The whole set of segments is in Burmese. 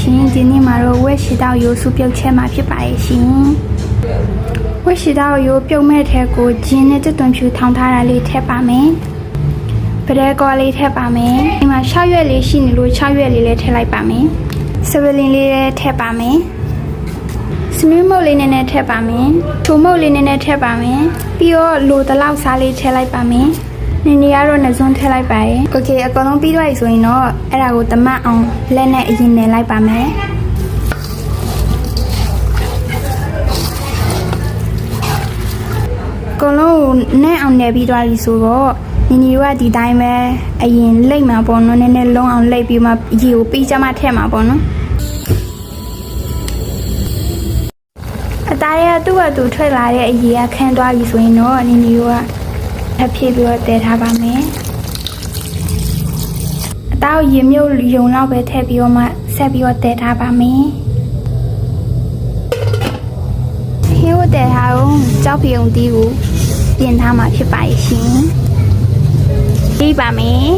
ရှင်ဒီနေ့မှာတော့ဝက်ရှိတောက်ရိုးစုပြုတ်ချက်မှာဖြစ်ပါရဲ့ရှင်ဝက်ရှိတောက်ရိုးပြုတ်မဲ့ထဲကိုဂျင်းနဲ့တွတွန်ဖြူထောင်ထားတာလေးထည့်ပါမယ်ပရဲကောလေးထည့်ပါမယ်ဒီမှာ6ရွက်လေးရှိနေလို့6ရွက်လေးလည်းထည့်လိုက်ပါမယ်စပလင်လေးလည်းထည့်ပါမယ်စမီးမုတ်လေးနည်းနည်းထည့်ပါမယ်ထိုမုတ်လေးနည်းနည်းထည့်ပါမယ်ပြီးတော့လိုတလောက်စားလေးထည့်လိုက်ပါမယ် နေနေကတော့နှစုံထည့်လိုက်ပါတယ်။ Okay အကုန်လုံးပြီးသွားပြီဆိုရင်တော့အဲ့ဒါကိုတမတ်အောင်လက်နဲ့အရင်နယ်လိုက်ပါမယ်။ကုန်လုံးကိုနဲ့အောင်နေပြီးသွားပြီဆိုတော့ညီညီတို့ကဒီတိုင်းပဲအရင်လိတ်မှာပေါ့နော်နည်းနည်းလုံးအောင်လိတ်ပြီးမှရေကိုပေးချမှထည့်မှာပေါ့နော်အသားရသူ့ဟာသူထွက်လာတဲ့အရေကခန်းသွားပြီဆိုရင်တော့ညီညီတို့က ထပ်ဖြည့်ပြီးတော့တည်ထားပါမယ်အသားကိုရေမြုပ်ယုံလောက်ပဲထည့်ပြီးတော့မှဆက်ပြီးတော့တည်ထားပါမယ်ဟင်းကိုတည်ထားအောင်ကြောက်ပြုံတီးကိုပြင်ထားမှာဖြစ်ပါရဲ့ရှင်ပြီးပါမယ်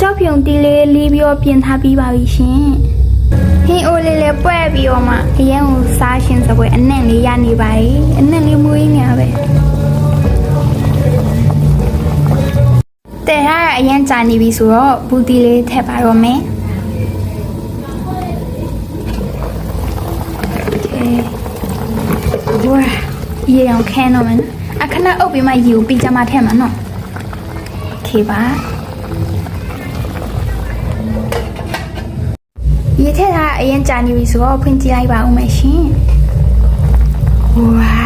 ကြောက်ပြုံတီးလေးလေးပြီးတော့ပြင်ထားပြီးပါပြီရှင်ဟင်းအို လေးလေးပွဲပြီးတော့မှအရင်ကစားရှင်စပွဲအနက်လေးရနေပါတယ်အနက်လေးမွေးနေရပဲတဲဟာအရင်ကြာနေပြီဆိုတော့ဘူးတီလေးထည့်ပါတော့မယ်ဝါရေအောင်ခဲတော့မယ်အခဏအုပ်ပြီးမှရေကိုပြီးကြမှာထည့်မှာနော်ခေပါ ရေထက်ထားအရင်ကြာနေပြီဆိုတော့ဖွင့်ကြည့်လိုက်ပါဦးမယ်ရှင်ဝေါ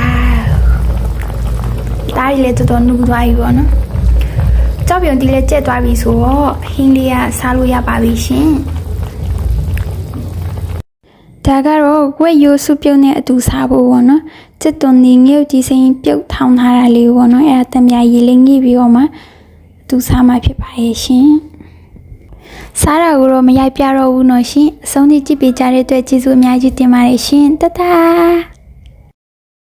ဒါရီလည်းတော်တော်နုသွားပြီပေါ့နော်ကြောက်ပြုံတီလည်းကျက်သွားပြီဆိုတော့ဟင်းလေးကစားလို့ရပါပြီရှင်ဒါကတော့ဝက်ရိုးစုပြုတ်နဲ့အတူစားဖို့ပေါ့နော်စစ်သွန်နေငုတ်ကြီးစိမ်းပြုတ်ထောင်ထားတာလေးပေါ့နော်အဲ့ဒါတံမြာရေလေးငိပြီးတော့မှအတူစားမှဖြစ်ပါရဲ့ရှင် စားတာကိုတော့မရိုက်ပြတော့ဘူးနော်ရှင်အဆုံးထိကြည့်ပေးကြတဲ့အတွက်ကျေးဇူးအများကြီးတင်ပါတယ်ရှင်တတ